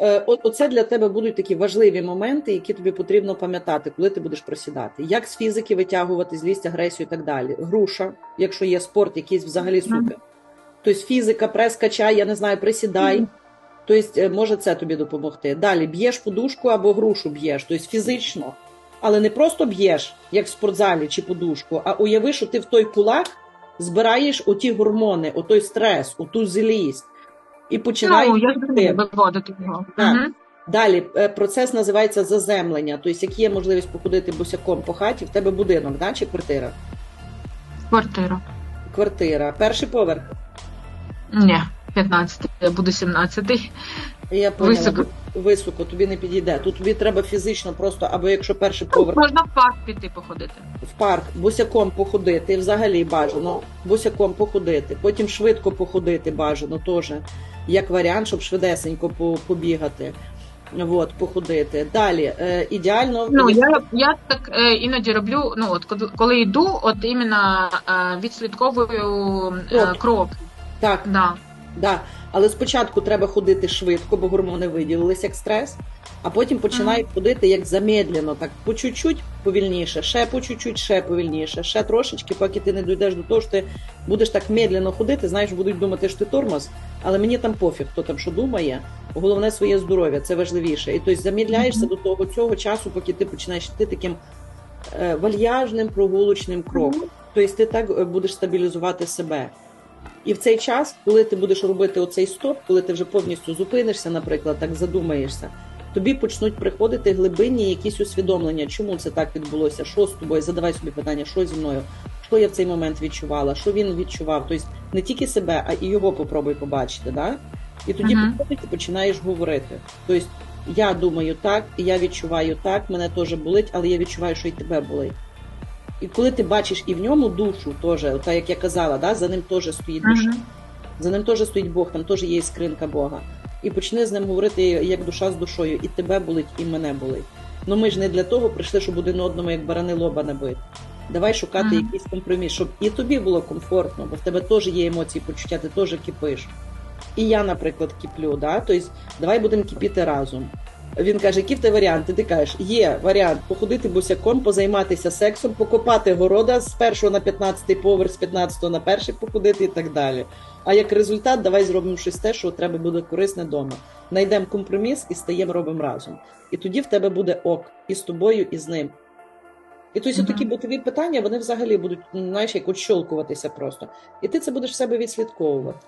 Е, От оце для тебе будуть такі важливі моменти, які тобі потрібно пам'ятати, коли ти будеш просідати. Як з фізики витягувати злість, агресію і так далі. Груша, якщо є спорт, якийсь взагалі супер. Тобто фізика, прес, качай, я не знаю, присідай. Тобто е, може це тобі допомогти. Далі б'єш подушку або грушу б'єш, тобто фізично. Але не просто б'єш, як в спортзалі чи подушку, а уяви, що ти в той кулак збираєш оті гормони, отой стрес, оту злість. І починаєш. Ну, я виводити його. Так. Далі е, процес називається заземлення. Тобто, як є можливість походити босяком по хаті, в тебе будинок, да, чи квартира? Квартира. Квартира. Перший поверх. Ні, 15, я буду 17. Я поняла. Високо. Високо, тобі не підійде. Тут тобі треба фізично просто, або якщо перший поверх можна в парк піти походити. в парк, босяком походити, взагалі бажано, босяком походити, потім швидко походити бажано теж, як варіант, щоб швидесенько по- побігати. От, походити. Далі, е, ідеально, Ну, я, я так е, іноді роблю, ну, от коли, коли йду, от іменно е, відслідковую е, крок. так, Да. Да. Але спочатку треба ходити швидко, бо гормони виділились як стрес, а потім починають ходити як замедлено, так по чуть-чуть повільніше, ще по чуть-чуть, ще повільніше, ще трошечки, поки ти не дійдеш до того, що ти будеш так медленно ходити, знаєш, будуть думати, що ти тормоз, але мені там пофіг, хто там що думає. Головне своє здоров'я, це важливіше. І тобто замедляєшся Мгм. до того цього часу, поки ти починаєш йти таким е, вальяжним прогулочним кроком. Тобто ти так е, будеш стабілізувати себе. І в цей час, коли ти будеш робити оцей стоп, коли ти вже повністю зупинишся, наприклад, так задумаєшся, тобі почнуть приходити глибинні якісь усвідомлення, чому це так відбулося, що з тобою, задавай собі питання, що зі мною, що я в цей момент відчувала, що він відчував. Тобто не тільки себе, а і його попробуй побачити. Да? І тоді Мгм. приходить, ти починаєш говорити. Тобто я думаю так, я відчуваю так, мене теж болить, але я відчуваю, що і тебе болить. І коли ти бачиш і в ньому душу, теж, так як я казала, да, за ним теж стоїть душа. Мгм. За ним теж стоїть Бог, там теж є іскринка Бога. І почни з ним говорити як душа з душою, і тебе болить, і мене болить. Ну ми ж не для того прийшли, щоб один одному як барани лоба набити. Давай шукати Мгм. якийсь компроміс, щоб і тобі було комфортно, бо в тебе теж є емоції, почуття, ти теж кипиш. І я, наприклад, киплю. Да? Тобто, давай будемо кипіти разом. Він каже, які в тебе варіанти? Ти кажеш, є варіант походити босяком, позайматися сексом, покопати города з першого на 15 поверх, з 15 на перший походити і так далі. А як результат, давай зробимо щось те, що треба буде корисне вдома. Найдемо компроміс і стаємо робимо разом. І тоді в тебе буде ок і з тобою, і з ним. І тобто Мгм. такі бутові питання, вони взагалі будуть, ну, знаєш, як отщолкуватися просто. І ти це будеш в себе відслідковувати.